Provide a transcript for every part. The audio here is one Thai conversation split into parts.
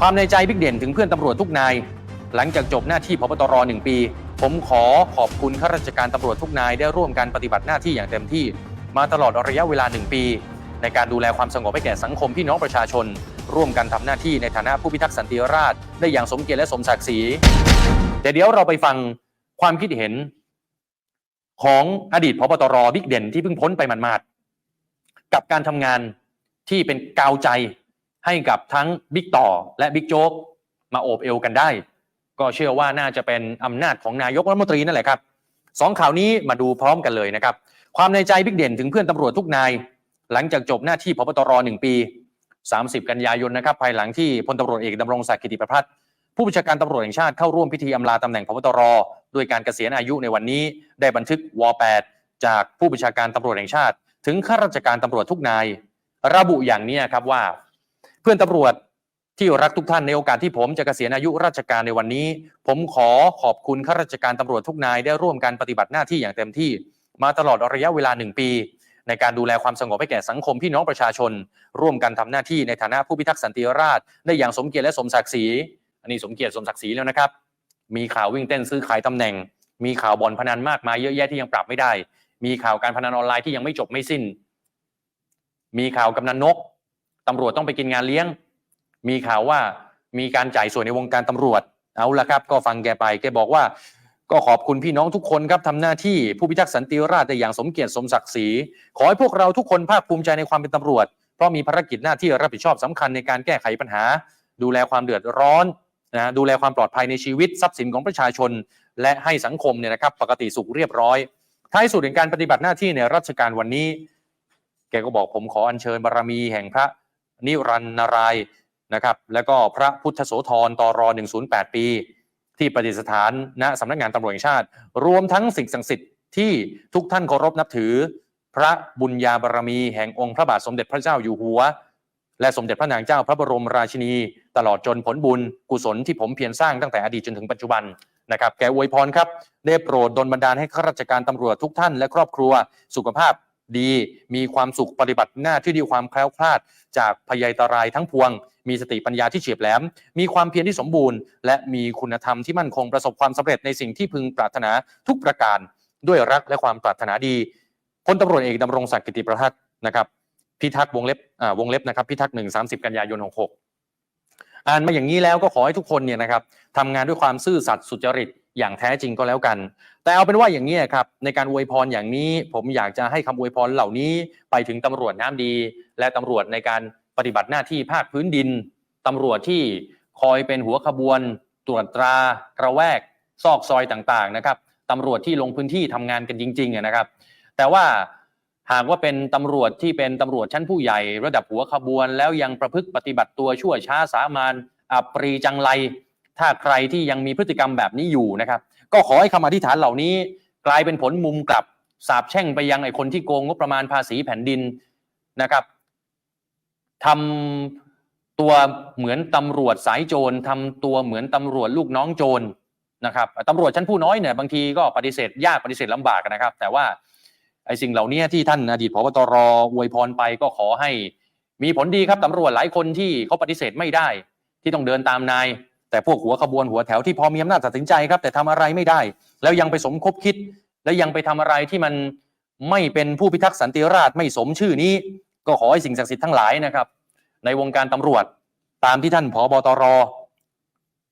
ความในใจบิ๊กเด่นถึงเพื่อนตำรวจทุกนาย หลังจากจบหน้าที่พบตรหนึ่งปี ผมขอขอบคุณข้าราชการตำรวจทุกนายได้ร่วมกันปฏิบัติหน้าที่อย่างเต็มที่ มาตลอดระยะเวลาหนึ่งปี ในการดูแลความสงบให้แก่สังคมพี่น้องประชาชน ร่วมกันทำหน้าที่ในฐานะผู้พิทักษ์สันติราษฎร์ได้อย่างสมเกียรติและสมศักดิ์ศรีแต่เดี๋ยวเราไปฟังความคิดเห็น ของอดีตพบตรบิ๊กเด่นที่เพิ่งพ้นไปหมาดๆกับการทำงานที่เป็นกาวใจ ให้กับทั้งบิ๊กต่อและบิ๊กโจ๊กมาโอบเอวกันได้ ก็เชื่อว่าน่าจะเป็นอำนาจของนายกรัฐมนตรีนั่นแหละครับสองข่าวนี้มาดูพร้อมกันเลยนะครับ ความในใจบิ๊กเด่นถึงเพื่อนตำรวจทุกนาย หลังจากจบหน้าที่พบตรหนึ่งปี 30 กันยายนนะครับภายหลังที่พลตำรวจเอกดำรงศักดิ์กิติประพัฒน์ผู้บัญชาการตำรวจแห่งชาติเข้าร่วมพิธีอำลาตำแหน่งพบตรด้วยการเกษียณอายุในวันนี้ ได้บันทึกว .8 จากผู้บัญชาการตำรวจแห่งชาติ ถึงข้าราชการตำรวจทุกนาย ระบุอย่างนี้ครับว่า เพื่อนตำรวจที่รักทุกท่านในโอกาสที่ผมจะเกษียณอายุราชการในวันนี้ ผมขอขอบคุณข้าราชการตำรวจทุกนายได้ร่วมกันปฏิบัติหน้าที่อย่างเต็มที่ มาตลอดระยะเวลาหนึ่งปี ในการดูแลความสงบให้แก่สังคมพี่น้องประชาชน ร่วมกันทำหน้าที่ในฐานะผู้พิทักษ์สันติราษฎร์ได้อย่างสมเกียรติและสมศักดิ์ศรีอันนี้สมเกียรติสมศักดิ์ศรีแล้วนะครับ มีข่าววิ่งเต้นซื้อขายตำแหน่ง มีข่าวบ่อนพนันมากมายเยอะแยะที่ยังปรับไม่ได้ มีข่าวการพนันออนไลน์ที่ยังไม่จบไม่สิ้น มีข่าวกำนันนก ตำรวจต้องไปกินงานเลี้ยง มีข่าวว่ามีการจ่ายส่วนในวงการตำรวจเอาละครับ ก็ฟังแกไปแกบอกว่า ก็ขอบคุณพี่น้องทุกคนครับทำหน้าที่ผู้พิทักษ์สันติราษฎร์ได้อย่างสมเกียรติสมศักดิ์ศรีขอให้พวกเราทุกคนภาคภูมิใจในความเป็นตำรวจ เพราะมีภารกิจหน้าที่รับผิดชอบสำคัญในการแก้ไขปัญหา ดูแลความเดือดร้อนนะดูแลความปลอดภัยในชีวิตทรัพย์สินของประชาชน และให้สังคมเนี่ยนะครับ ปกติสุขเรียบร้อย ท้ายสุดในการปฏิบัติหน้าที่ในรัชกาลวันนี้ แกก็บอกผมขออัญเชิญบารมีแห่งพระ นิรันดร์นารายนะครับแล้วก็พระพุทธโสธรตร108 ปี ที่ประดิษฐานณสำนักงานตำรวจแห่งชาติ รวมทั้งสิ่งศักดิ์สิทธิ์ที่ทุกท่านเคารพนับถือ พระบุญญาบารมีแห่งองค์พระบาทสมเด็จพระเจ้าอยู่หัว และสมเด็จพระนางเจ้าพระบรมราชินี ตลอดจนผลบุญกุศลที่ผมเพียรสร้างตั้งแต่อดีตจนถึงปัจจุบันนะครับแกอวยพรครับได้โปรดดลบันดาลให้ข้าราชการตำรวจทุกท่านและครอบครัวสุขภาพ ดี มีความสุขปฏิบัติหน้าที่ด้วยความแคล้วคลาด จากพยัยตรายทั้งพวง มีสติปัญญาที่เฉียบแหลม มีความเพียรที่สมบูรณ์ และมีคุณธรรมที่มั่นคงประสบความสำเร็จในสิ่งที่พึงปรารถนาทุกประการด้วยรักและความปรารถนาดีพลตำรวจเอกดำรงศักดิ์กิติประพัฒน์นะครับ พิทักษ์วงเล็บอ่าวงเล็บนะครับพิทักษ์หนึ่งสามสิบกันยายนหกหกอ่านมาอย่างนี้แล้วก็ขอให้ทุกคนเนี่ยนะครับทำงานด้วยความซื่อสัตย์สุจริต อย่างแท้จริงก็แล้วกัน แต่เอาเป็นว่าอย่างนี้ครับในการอวยพรอย่างนี้ ผมอยากจะให้คำอวยพรเหล่านี้ไปถึงตำรวจน้ำดี และตำรวจในการปฏิบัติหน้าที่ภาคพื้นดินตำรวจที่คอยเป็นหัวขบวน ตรวจตราระแวก ซอกซอยต่างๆนะครับตำรวจที่ลงพื้นที่ทำงานกันจริงๆนะครับ แต่ว่าหากว่าเป็นตำรวจที่เป็นตำรวจชั้นผู้ใหญ่ ระดับหัวขบวน แล้วยังประพฤติปฏิบัติตัวชั่วช้าสามานอัปรีจังไร ถ้าใครที่ยังมีพฤติกรรมแบบนี้อยู่นะครับ ก็ขอให้คำอธิษฐานเหล่านี้ กลายเป็นผลมุมกลับสาบแช่งไปยังไอ้คนที่โกงงบประมาณภาษีแผ่นดินนะครับทำตัวเหมือนตำรวจสายโจรทำตัวเหมือนตำรวจลูกน้องโจรนะครับตำรวจชั้นผู้น้อยเนี่ยบางทีก็ปฏิเสธยากปฏิเสธลำบากนะครับ แต่ว่าไอ้สิ่งเหล่านี้ที่ท่านอดีตพบตรอวยพรไปก็ขอให้มีผลดีครับตำรวจหลายคนที่เขาปฏิเสธไม่ได้ ที่ต้องเดินตามนาย แต่พวกหัวขบวนหัวแถวที่พอมีอำนาจตัดสินใจครับ แต่ทำอะไรไม่ได้ แล้วยังไปสมคบคิด และยังไปทำอะไรที่มันไม่เป็นผู้พิทักษ์สันติราษฎร์ไม่สมชื่อนี้ ก็ขอให้สิ่งศักดิ์สิทธิ์ทั้งหลายนะครับ ในวงการตำรวจตามที่ท่านผบตร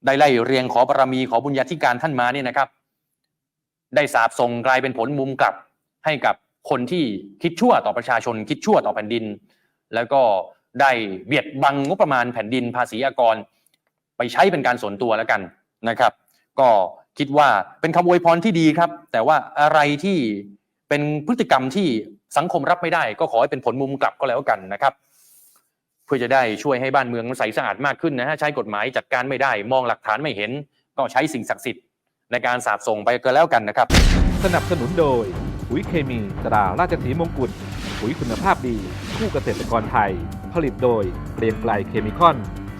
ได้ไล่เรียงขอบารมีขอบุญญาธิการท่านมาเนี่ยนะครับ ได้สาบส่งกลายเป็นผลมุมกลับให้กับคนที่คิดชั่วต่อประชาชน คิดชั่วต่อแผ่นดิน แล้วก็ได้เบียดบังงบประมาณแผ่นดินภาษีอากร ไปใช้เป็นการส่วนตัวแล้วกันนะครับ ก็คิดว่าเป็นคำอวยพรที่ดีครับ แต่ว่าอะไรที่เป็นพฤติกรรมที่สังคมรับไม่ได้ ก็ขอให้เป็นผลมุมกลับก็แล้วกันนะครับ เพื่อจะได้ช่วยให้บ้านเมืองมันใสสะอาดมากขึ้นนะฮะใช้กฎหมายจัดการไม่ได้ มองหลักฐานไม่เห็น ก็ใช้สิ่งศักดิ์สิทธิ์ในการสาบส่งไปก็แล้วกันนะครับ สนับสนุนโดยปุ๋ยเคมีตราราชสีมงกุฎปุ๋ยคุณภาพดี คู่เกษตรกรไทย ผลิตโดยเกรียงไกลเคมีคอน